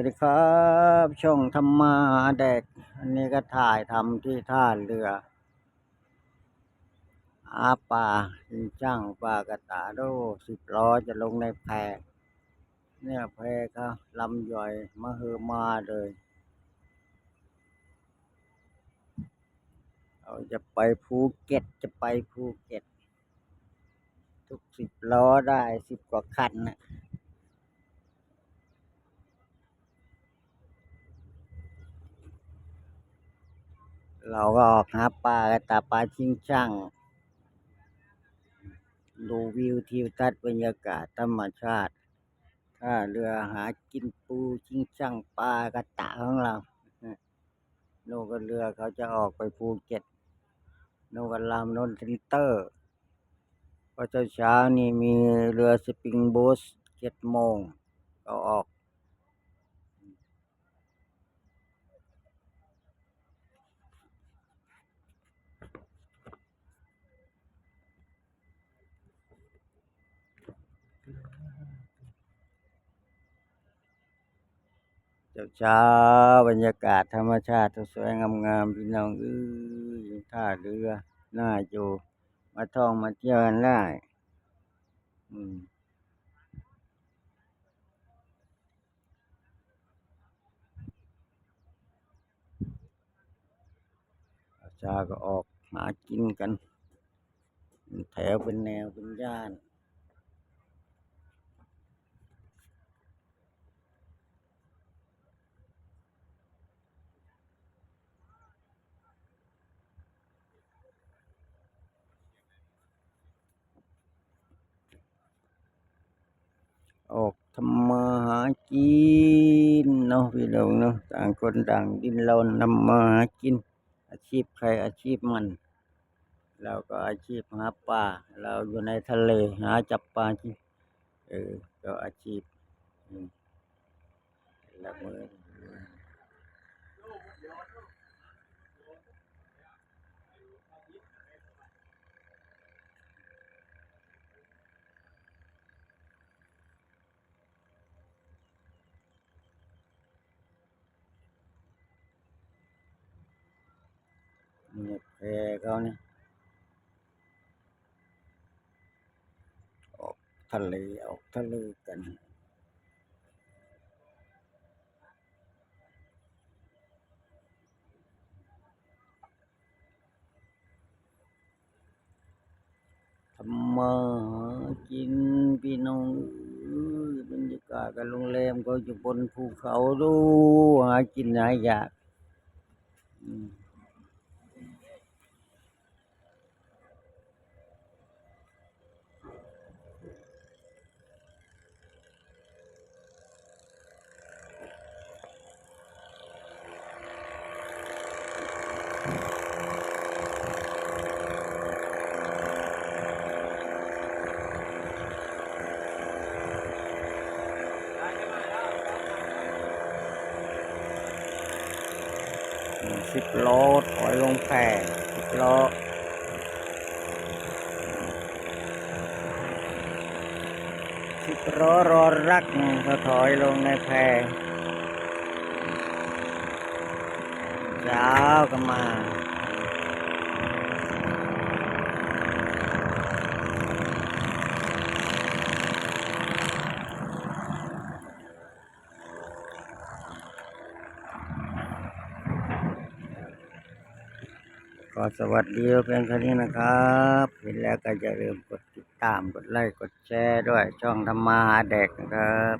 วัสดีครับ ช่องธรรมาหาแดก อันนี้ก็ถ่ายทำที่ท่าเรือหาปลาจริงจังปลากระตาโดสิบล้อจะลงในแพเนี่ยแพก็ลำย่อยมาเฮอมาเลยเราจะไปภูเก็ตจะไปภูเก็ต ทุกสิบล้อได้สิบกว่าคันนะ เราก็ออกหาปลากระตาปลาชิงช่าง ดูวิวทิวทัศน์บรรยากาศธรรมชาติท่าเรือหากินปูชิงช่างปลากระตะของเราโนนก็เรือเขาจะออกไปภูเก็ตโนนก็ลามนนเซนเตอร์เพราเช้าๆนี่มีเรือสปริงบ๊ทเจ็ดโมง ก็ออก เช้าบรรยากาศธรรมชาติสวยงามๆพี่น้องเอ้ยท่าเรือน่าอยู่มาท่องมาเที่ยวกันได้อืมเช้าก็ออกหากินกัน แถวเป็นแนวเป็นย่าน ออกทำมาหากินเนาะพี่น้องเนาะต่างคนต่างดินเรานำมาหากิน อาชีพใครอาชีพมัน เราก็อาชีพหาปลาเราอยู่ในทะเลหาจับปลาที่เออก็อาชีพหลักมือนี่ แพเขาเนี่ยออกทะเลออกทะเลกันทำมาหากินพี่น้องบรรยากาศกับโรงแรมก็อยู่บนภูเขาดูหากินหาอยาก อืม สิบล้อถอยลงแพสิบล้อสิบล้อรอรักเขาถอยลงในแพ เช้าก็มาก็สวัสดีเพียงแค่นี้นะครับเห็นแล้วก็อย่าลืมกดติดตาม กดไลค์ กดแชร์ด้วย ช่องธรรมาหาแดกนะครับ